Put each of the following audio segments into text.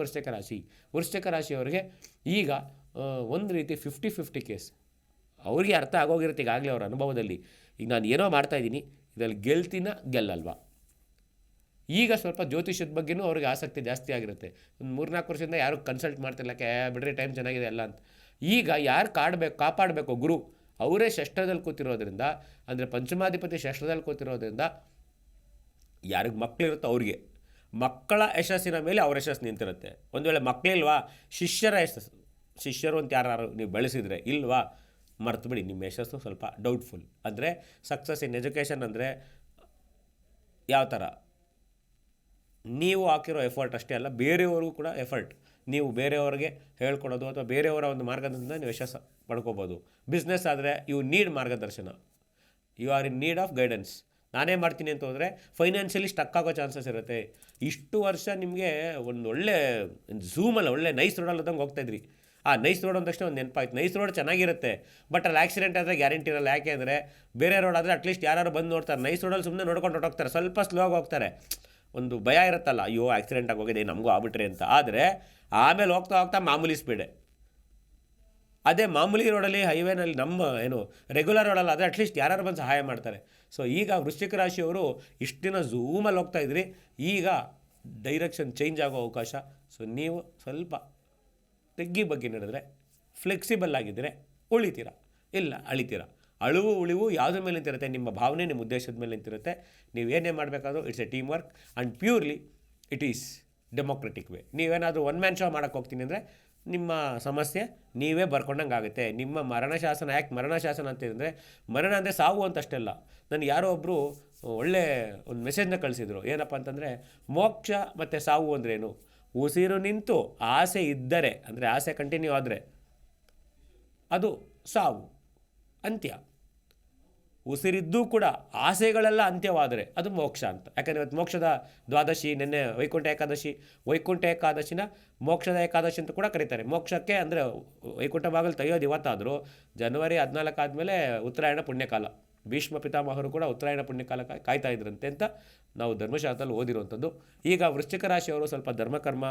ವೃಶ್ಚಿಕ ರಾಶಿ. ವೃಶ್ಚಿಕ ರಾಶಿಯವರಿಗೆ ಈಗ ಒಂದು ರೀತಿ ಫಿಫ್ಟಿ ಫಿಫ್ಟಿ ಕೇಸ್ ಅವ್ರಿಗೆ ಅರ್ಥ ಆಗೋಗಿರುತ್ತೆ ಈಗಾಗಲೇ ಅವರ ಅನುಭವದಲ್ಲಿ. ಈಗ ನಾನು ಏನೋ ಮಾಡ್ತಾ ಇದ್ದೀನಿ, ಇದರಲ್ಲಿ ಗೆಲ್ತಿನ ಗೆಲ್ಲಲ್ವಾ? ಈಗ ಸ್ವಲ್ಪ ಜ್ಯೋತಿಷ್ಯದ ಬಗ್ಗೆನೂ ಅವ್ರಿಗೆ ಆಸಕ್ತಿ ಜಾಸ್ತಿ ಆಗಿರುತ್ತೆ. ಒಂದು ಮೂರ್ನಾಲ್ಕು ವರ್ಷದಿಂದ ಯಾರು ಕನ್ಸಲ್ಟ್ ಮಾಡ್ತಿಲ್ಲ ಕ್ಯಾ ಬಿಡ್ರಿ ಟೈಮ್ ಚೆನ್ನಾಗಿದೆ ಅಲ್ಲ ಅಂತ. ಈಗ ಯಾರು ಕಾಡಬೇಕು ಕಾಪಾಡಬೇಕು ಗುರು, ಅವರೇ ಷಷ್ಠದಲ್ಲಿ ಕೂತಿರೋದ್ರಿಂದ, ಅಂದರೆ ಪಂಚಮಾಧಿಪತಿ ಷಷ್ಠದಲ್ಲಿ ಕೂತಿರೋದ್ರಿಂದ, ಯಾರಿಗೆ ಮಕ್ಕಳಿರುತ್ತೋ ಅವ್ರಿಗೆ ಮಕ್ಕಳ ಯಶಸ್ಸಿನ ಮೇಲೆ ಅವ್ರ ಯಶಸ್ಸು ನಿಂತಿರುತ್ತೆ. ಒಂದು ವೇಳೆ ಮಕ್ಕಳಿಲ್ವಾ ಶಿಷ್ಯರ ಯಶಸ್ಸು, ಶಿಷ್ಯರು ಅಂತ ಯಾರು ನೀವು ಬೆಳೆಸಿದರೆ ಇಲ್ವಾ, ಮರ್ತು ಬಿಡಿ, ನಿಮ್ಮ ಯಶಸ್ಸು ಸ್ವಲ್ಪ ಡೌಟ್ಫುಲ್ ಅಂದರೆ ಸಕ್ಸಸ್ ಇನ್ ಎಜುಕೇಷನ್ ಅಂದರೆ ಯಾವ ಥರ ನೀವು ಹಾಕಿರೋ ಎಫರ್ಟ್ ಅಷ್ಟೇ ಅಲ್ಲ, ಬೇರೆಯವ್ರಿಗೂ ಕೂಡ ಎಫರ್ಟ್ ನೀವು ಬೇರೆಯವ್ರಿಗೆ ಹೇಳ್ಕೊಡೋದು ಅಥವಾ ಬೇರೆಯವರ ಒಂದು ಮಾರ್ಗದರ್ಶನದಿಂದ ನೀವು ಯಶಸ್ಸು ಪಡ್ಕೋಬೋದು. ಬಿಸ್ನೆಸ್ ಆದರೆ ಯು ನೀಡ್ ಮಾರ್ಗದರ್ಶನ. You are in need of guidance ನಾನೇ ಮಾಡ್ತೀನಿ ಅಂತ ಹೋದರೆ ಫೈನಾನ್ಷಿಯಲಿ ಸ್ಟಕ್ ಆಗೋ ಚಾನ್ಸಸ್ ಇರುತ್ತೆ. ಇಷ್ಟು ವರ್ಷ ನಿಮಗೆ ಒಂದು ಒಳ್ಳೆ ಝೂಮಲ್ಲಿ ಒಳ್ಳೆ ನೈಸ್ ರೋಡಲ್ಲಿ ಹೋದಂಗೆ ಹೋಗ್ತಾಯಿದ್ರಿ ಆ ನೈಸ್ ರೋಡ್ ಅಂದ ತಕ್ಷಣ ಒಂದು ನೆನಪಾಯ್ತು. ನೈಸ್ ರೋಡ್ ಚೆನ್ನಾಗಿರುತ್ತೆ ಬಟ್ ಅಲ್ಲಿ ಆಕ್ಸಿಡೆಂಟ್ ಆದರೆ ಗ್ಯಾರಂಟಿ ಇರಲ್ಲ. ಯಾಕೆ ಅಂದರೆ ಬೇರೆ ರೋಡ್ ಆದರೆ ಅಟ್ಲೀಸ್ಟ್ ಯಾರು ಬಂದು ನೋಡ್ತಾರೆ. ನೈಸ್ ರೋಡಲ್ಲಿ ಸುಮ್ಮನೆ ನೋಡ್ಕೊಂಡು ಹೊರಟೋಗ್ತಾರೆ. ಸ್ವಲ್ಪ ಸ್ಲೋ ಆಗಿ ಹೋಗ್ತಾರೆ. ಒಂದು ಭಯ ಇರುತ್ತಲ್ಲ, ಅಯ್ಯೋ ಆಕ್ಸಿಡೆಂಟ್ ಆಗೋಗಿದೆ ನಮಗೂ ಆಗ್ಬಿಟ್ರಿ ಅಂತ. ಆದರೆ ಆಮೇಲೆ ಹೋಗ್ತಾ ಹೋಗ್ತಾ ಮಾಮೂಲಿ ಸ್ಪೀಡೆ ಅದೇ ಮಾಮೂಲಿ ರೋಡಲ್ಲಿ ಹೈವೇನಲ್ಲಿ ನಮ್ಮ ಏನು ರೆಗ್ಯುಲರ್ ರೋಡಲ್ಲಿ, ಆದರೆ ಅಟ್ಲೀಸ್ಟ್ ಯಾರು ಬಂದು ಸಹಾಯ ಮಾಡ್ತಾರೆ. ಸೊ ಈಗ ವೃಶ್ಚಿಕ ರಾಶಿಯವರು ಇಷ್ಟು ದಿನ ಝೂಮಲ್ಲಿ ಹೋಗ್ತಾ ಇದ್ರಿ, ಈಗ ಡೈರೆಕ್ಷನ್ ಚೇಂಜ್ ಆಗೋ ಅವಕಾಶ. ಸೊ ನೀವು ಸ್ವಲ್ಪ ತೆಗ್ಗಿ ಬಗ್ಗೆ ನಡೆದ್ರೆ ಫ್ಲೆಕ್ಸಿಬಲ್ ಆಗಿದ್ದರೆ ಉಳಿತೀರ? ಇಲ್ಲ, ಅಳಿತೀರ? ಅಳುವು ಉಳಿವು ಯಾವುದ್ರ ಮೇಲೆ ನಿಂತಿರುತ್ತೆ? ನಿಮ್ಮ ಭಾವನೆ, ನಿಮ್ಮ ಉದ್ದೇಶದ ಮೇಲೆ ನಿಂತಿರುತ್ತೆ. ನೀವು ಏನೇ ಮಾಡಬೇಕಾದ್ರೂ it's a teamwork and purely it is democratic way ನೀವೇನಾದರೂ ಒನ್ ಮ್ಯಾನ್ ಶೋ ಮಾಡೋಕ್ಕೆ ಹೋಗ್ತೀನಿ ಅಂದರೆ ನಿಮ್ಮ ಸಮಸ್ಯೆ ನೀವೇ ಬರ್ಕೊಂಡಂಗೆ ಆಗುತ್ತೆ. ನಿಮ್ಮ ಮರಣ ಶಾಸನ, ಯಾಕೆ ಮರಣ ಶಾಸನ ಅಂತಂದರೆ ಮರಣ ಅಂದರೆ ಸಾವು ಅಂತ ನನಗೆ ಯಾರೋ ಒಬ್ಬರು ಒಳ್ಳೆ ಒಂದು ಮೆಸೇಜ್ನ ಕಳಿಸಿದ್ರು. ಏನಪ್ಪ ಅಂತಂದರೆ, ಮೋಕ್ಷ ಮತ್ತು ಸಾವು ಅಂದ್ರೇನು ಉಸಿರು ನಿಂತು ಆಸೆ ಇದ್ದರೆ, ಅಂದರೆ ಆಸೆ ಕಂಟಿನ್ಯೂ ಆದರೆ, ಅದು ಸಾವು, ಅಂತ್ಯ. ಉಸಿರಿದ್ದೂ ಕೂಡ ಆಸೆಗಳೆಲ್ಲ ಅಂತ್ಯವಾದರೆ ಅದು ಮೋಕ್ಷ ಅಂತ. ಯಾಕಂದರೆ ಇವತ್ತು ಮೋಕ್ಷದ ದ್ವಾದಶಿ, ನಿನ್ನೆ ವೈಕುಂಠ ಏಕಾದಶಿ, ವೈಕುಂಠ ಏಕಾದಶಿನ ಮೋಕ್ಷದ ಏಕಾದಶಿ ಅಂತ ಕೂಡ ಕರೀತಾರೆ. ಮೋಕ್ಷಕ್ಕೆ ಅಂದರೆ ವೈಕುಂಠ ಬಾಗಿಲು ತೆಗೆಯೋದು ಇವತ್ತಾದರೂ, ಜನವರಿ ಹದಿನಾಲ್ಕು ಆದಮೇಲೆ ಉತ್ತರಾಯಣ ಪುಣ್ಯಕಾಲ. ಭೀಷ್ಮ ಪಿತಾಮಹರು ಕೂಡ ಉತ್ತರಾಯಣ ಪುಣ್ಯಕಾಲ ಕಾಯ್- ಕಾಯ್ತಾ ಇದ್ರಂತೆ ಅಂತ ನಾವು ಧರ್ಮಶಾಸ್ತ್ರದಲ್ಲಿ ಓದಿರುವಂಥದ್ದು. ಈಗ ವೃಶ್ಚಿಕ ರಾಶಿಯವರು ಸ್ವಲ್ಪ ಧರ್ಮಕರ್ಮ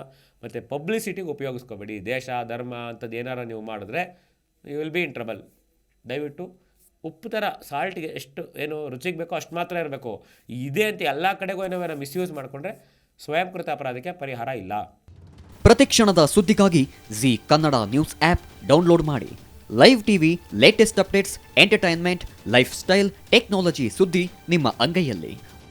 ಮತ್ತು ಪಬ್ಲಿಸಿಟಿಗೆ ಉಪಯೋಗಿಸ್ಕೋಬೇಡಿ. ದೇಶ, ಧರ್ಮ ಅಂಥದ್ದು ಏನಾರು ನೀವು ಮಾಡಿದ್ರೆ you will be in trouble ದಯವಿಟ್ಟು ಉಪ್ಪು ಥರ, ಸಾಲ್ಟಿಗೆ ಎಷ್ಟು, ಏನು ರುಚಿಗೆ ಬೇಕೋ ಅಷ್ಟು ಮಾತ್ರ ಇರಬೇಕು. ಇದೆ ಅಂತ ಎಲ್ಲ ಕಡೆಗೂ ಏನೋ ಮಿಸ್ಯೂಸ್ ಮಾಡಿಕೊಂಡ್ರೆ ಸ್ವಯಂಕೃತ ಅಪರಾಧಕ್ಕೆ ಪರಿಹಾರ ಇಲ್ಲ. ಪ್ರತಿ ಕ್ಷಣದ ಸುದ್ದಿಗಾಗಿ Zee Kannada news app download ಮಾಡಿ. Live TV latest updates entertainment lifestyle technology ಸುದ್ದಿ ನಿಮ್ಮ ಅಂಗೈಯಲ್ಲಿ.